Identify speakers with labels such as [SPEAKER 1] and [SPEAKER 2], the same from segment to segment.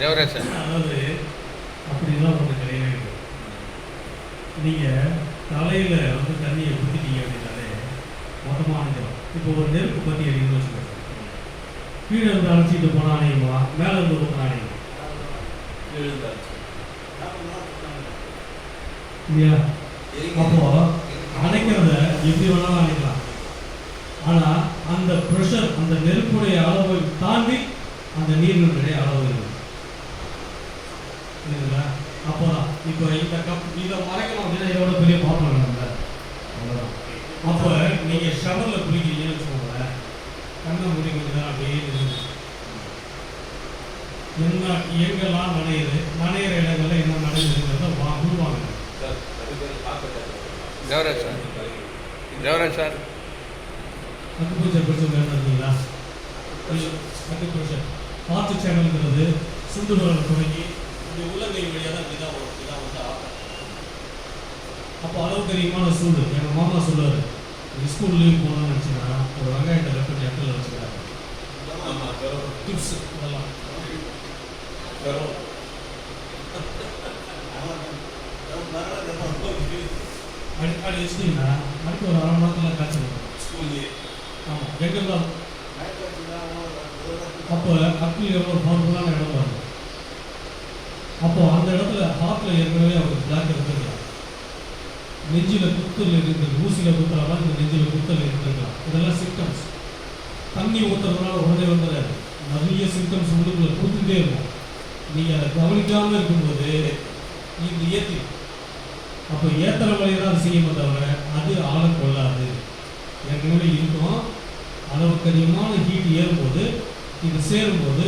[SPEAKER 1] Devaraj sir.
[SPEAKER 2] அதாவது அப்படிலாம் ஒன்று கிடையவே இல்லை நீங்கள் தலையில் வந்து தண்ணியை ஊற்றிட்டீங்க அப்படின்னாலே மொத்தமாக அணைஞ்சிடும் இப்போ ஒரு நெருப்பு பற்றி எரியுதுன்னு வச்சுக்கோங்க கீழே இருந்து அணைச்சிட்டு போனால் அணையுமா? மேலே இருந்து ஊற்றினா அணையுமா? இல்லையா? அப்போ அணைக்கிறத எப்படி வேணாலும் அணைக்கலாம். ஆனா அந்த ப்ரெஷர் அந்த நெருப்புடைய அளவை தாண்டி அந்த நீரினுடைய அளவு இருக்கு. புரியுதுங்களா? அப்போதான் இப்போ இந்த கப் இதை மறைக்கணும் அப்படின்னா இதோட பெரிய பாத்திரம் வேணும்ல அவ்வளோதான் அப்போ நீங்க ஷவர்ல குளிக்கிறீங்கன்னு வச்சுக்கோங்களேன் கண்ணை மூடி கொஞ்ச நேரம் அப்படியே. என்ன எங்கெல்லாம் நனையுது நனையிற இடங்கள்ல என்ன நனையுதுங்கிறத வா உருவாங்க.
[SPEAKER 1] Devaraj sir. Devaraj sir.
[SPEAKER 2] Acupuncture பிரச்சனை கேட்டிருந்தீங்களா அக்குபஞ்சர் காற்று சேனல்ங்கிறது சுண்டு விரல் தொடங்கி அப்போ அளவுக்கு அதிகமான சூடு. எங்கள் மாமா சொல்லுவார் ஸ்கூல் லீவ் போகணும்னு நினச்சிங்கன்னா ஒரு வெங்காயத்தை கட் பண்ணி இடத்துல வச்சுக்கிறாங்க டிப்ஸ் இதெல்லாம் அடி அடி வச்சிட்டிங்கன்னா அடுத்து ஒரு அரை மணி நேரத்தில் காய்ச்சல் ஆமாம் எங்கெல்லாம் அப்போ அக்கில் எவ்வளோ பவர்ஃபுல்லான இடம் வரும் அப்போ அந்த இடத்துல ஹார்ட்ல ஏற்கனவே அவருக்கு பிளாக் இருந்திருக்கலாம் நெஞ்சில குத்தல் இருந்தது ஊசியில குத்தலாம் இந்த நெஞ்சில குத்தல் இருந்திருக்கலாம் இதெல்லாம் சிம்டம்ஸ் தண்ணி ஊத்துறதுனால உடனே வந்துடாது நிறைய சிம்டம்ஸ் உள்ளுக்குள்ள கொடுத்துட்டே இருக்கும். நீங்கள் அதை கவனிக்காமல் இருக்கும்போது நீங்கள் ஏற்றி அப்போ ஏத்தற வழியை தான் அது செய்யும் தவிர அது ஆளை கொள்ளாது. ஏற்கனவே இருக்கும். அளவுக்கு அதிகமான ஹீட் ஏறும்போது இது சேரும்போது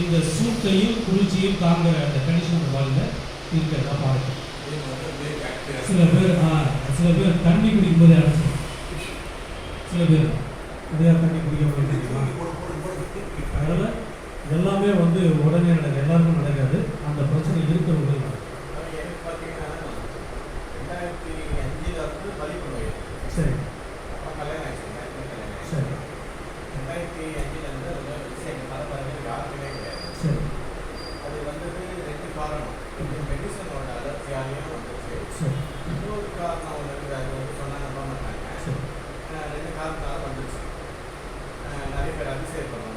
[SPEAKER 2] இந்த சூட்டையும் குளிர்ச்சியும் தாங்குற அந்த கண்டிஷன் வாழ்ந்த இருக்கிறதா பார்க்கணும். சில பேர் ஆ சில பேர் தண்ணி குடிக்கும்போது அடைச்சிடும் சில பேர் நிறையா தண்ணி குடிக்க முடியுமா அதனால் எல்லாமே வந்து உடனே நடக்குது எல்லாருக்கும் நடக்காது. அந்த பிரச்சனை இருக்கிறவங்களுக்கு சரி. சரி. சரி.
[SPEAKER 3] அது வந்து ரெண்டு காரணம் este